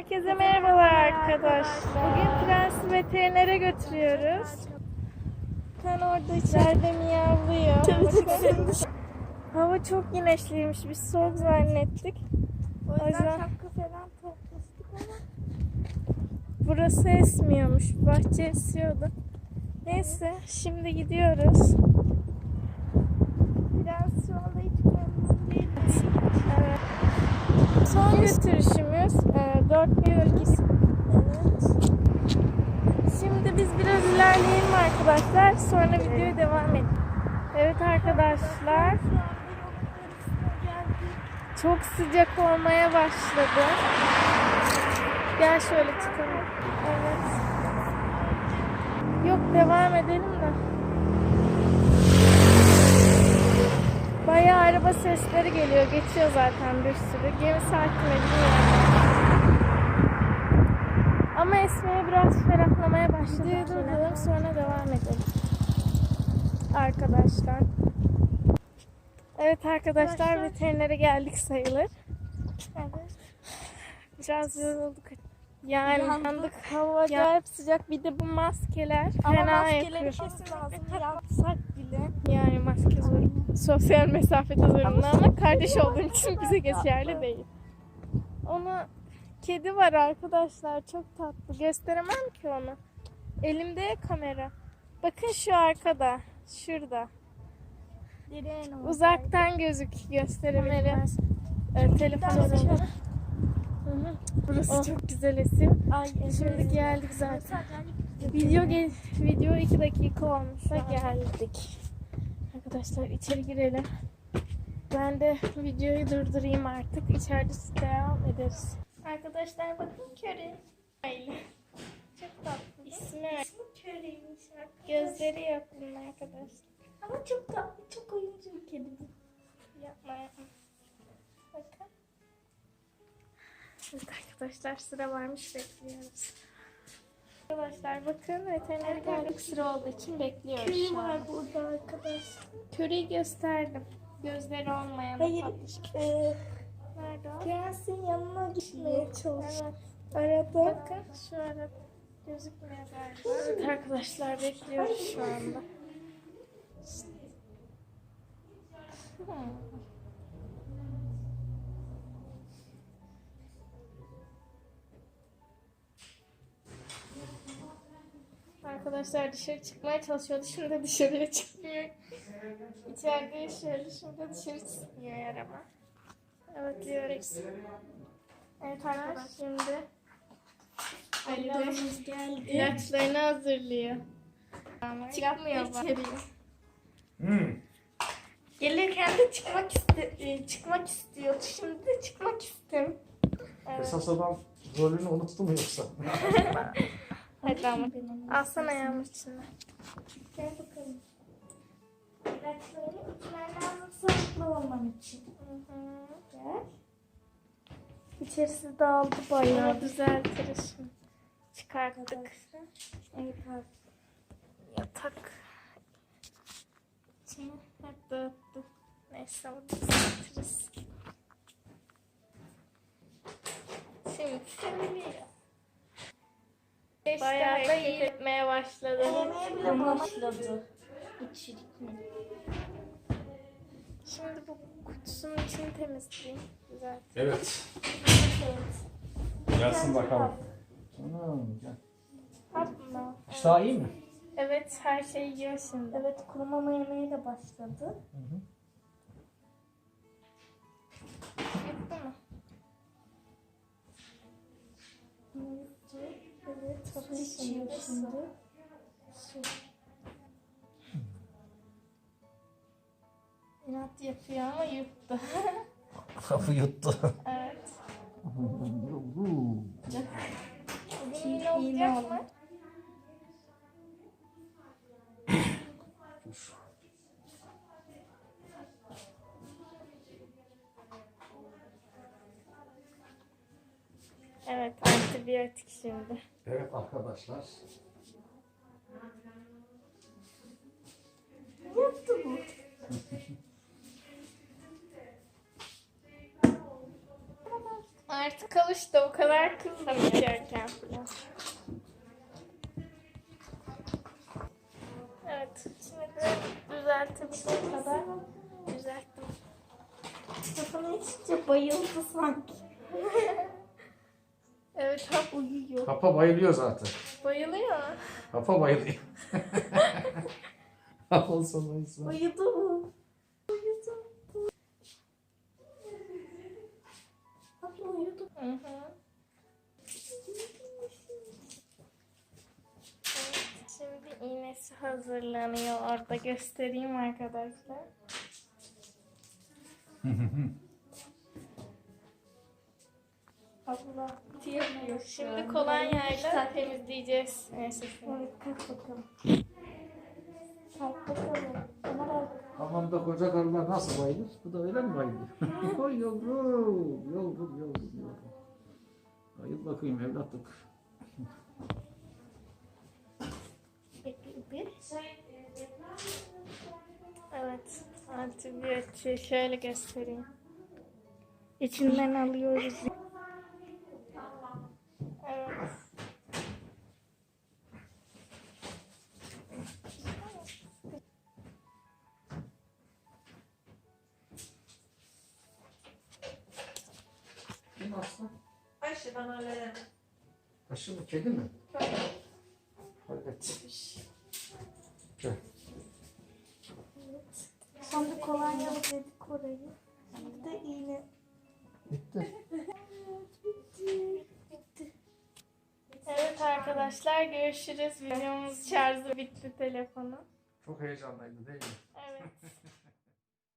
Herkese merhabalar arkadaşlar. Bugün Prens'i veterinere götürüyoruz. Sen orada içeride miyavlıyor. Hava çok güneşliymiş. Biz soğuk zannettik. O yüzden şapka falan takmıştık ama burası esmiyormuş. Bahçe esiyordu. Neyse şimdi gidiyoruz. Prens şu anda hiç memnun değil. Evet. Son götürüşümüz. E, 4 gün öncesi. Evet. Şimdi biz biraz ilerleyelim arkadaşlar. Sonra videoya devam edelim. Evet arkadaşlar. Çok sıcak olmaya başladı. Gel şöyle çıkalım. Evet. Yok devam edelim de. Bayağı araba sesleri geliyor. Geçiyor zaten bir sürü. Gemi sakin ediyor. Ama esmeye biraz ferahlamaya başladı. Videoyu durduralım sonra devam edelim. Arkadaşlar. Evet arkadaşlar Arkadaşlar. veterinere geldik sayılır. Evet. Biraz yorulduk. Yani Yandık. yandık. Hava acayip sıcak. Bir de bu maskeler Ama fena maskeleri yakıyor. kesin lazım. Yapsak bile. Yani maske zor. Sosyal mesafede zorunlu ama kardeş olduğum için bize geçerli değil. Onu kedi var arkadaşlar. Çok tatlı. Gösteremem ki onu. Elimde kamera. Bakın şu arkada. Şurada. Uzaktan gözük gösteremedim. Telefon Biraz üzerinde. açalım. Hı hı. Burası çok güzel esiyor. Ay Şimdi geldik zaten. Video gel video 2 dakika olmuş geldik. Arkadaşlar içeri girelim. Ben de videoyu durdurayım artık. İçeride devam ederiz. Arkadaşlar bakın köre. Öyle. Çok tatlı. İsmi İsmi köreymiş arkadaşlar. Gözleri yok bunun arkadaşlar. Ama çok tatlı, çok oyuncu bir kedi bu. Yapma yapma. Bakın. Evet arkadaşlar sıra varmış bekliyoruz. Arkadaşlar bakın veterinere geldik sıra olduğu için bekliyoruz Körü şu an. var burada arkadaşlar. Köreyi gösterdim. Gözleri olmayan Hayır, tatlış. e, Nerede o? prensin yanına gitmeye çalış. Evet. Arada. Bakın şu arada gözükmüyor galiba. Evet arkadaşlar bekliyoruz şu anda. Hmm. Arkadaşlar dışarı çıkmaya çalışıyordu. Şimdi dışarıya çıkmıyor. İçeride yaşıyordu. Şimdi dışarı çıkmıyor araba. Evet diyoruz. Evet arkadaşlar şimdi Ali de geldi. ilaçlarını hazırlıyor. Ama Çıkmıyor içeriye. Hmm. Gelirken de çıkmak iste e, çıkmak istiyordu. Şimdi de çıkmak istemiyor. Evet. Esas adam rolünü unuttu mu yoksa? Hadi ama. Alsana yağmur içine. Gel bakalım. İlaçlarını içmen lazım sağlıklı olman için. Gel. İçerisi dağıldı bayağı. Düzeltiriz şimdi. Çıkarttık. Evet abi. Yatak. İçine hep dağıttık. Neyse onu düzeltiriz. Şimdi seviliyor. Bayağı da iyi etmeye başladı. Başladı. Bu çirkin. Şimdi bu kutusunun içini temizleyeyim. Güzel. Evet. Evet. Gelsin bakalım. Canım gel. Tatlı. İştah iyi mi? Evet her şeyi yiyor şimdi. Evet kurumama yemeye de başladı. Gitti mi? Evet. Şimdi su. şimdi. Su. İnat yapıyor ama yuttu. Kapı yuttu. evet. Çiğ yine olacak mı? Evet antibiyotik şimdi. Evet arkadaşlar. Yaptı bu. Artık alıştı. O kadar kızdım içerken falan. Evet. Şimdi de düzeltebildiğim kadar düzelttim. Kafana içince bayıldı sanki. Evet hap uyuyor. Papa bayılıyor zaten. Bayılıyor. Papa bayılıyor. Olsa bayılsa. Uyudu mu? Uyudu. Abla uyudu. Hı hı. Evet, şimdi iğnesi hazırlanıyor. Orada göstereyim arkadaşlar. Abla. Şimdi kolonyayla temizleyeceğiz. Evet kalk bakalım. Kalk bakalım. Ama bak. Hamamda koca karılar nasıl bayılır? Bu da öyle mi bayılıyor? Oy yavrum, yavrum, yavrum, yavrum. Bayıl bakayım evlatlık. Bir. Evet. Antibiyotiği şöyle göstereyim. İçinden alıyoruz. Kim aslan? Ayşe ben hallederim. Aşı mı, kedi mi? Hallet. Gel. Sonra kolonya dedik orayı. Şimdi de iğne. Bitti. Evet arkadaşlar görüşürüz. Videomuz şarjı bitti telefonu. Çok heyecanlıydı değil mi? Evet.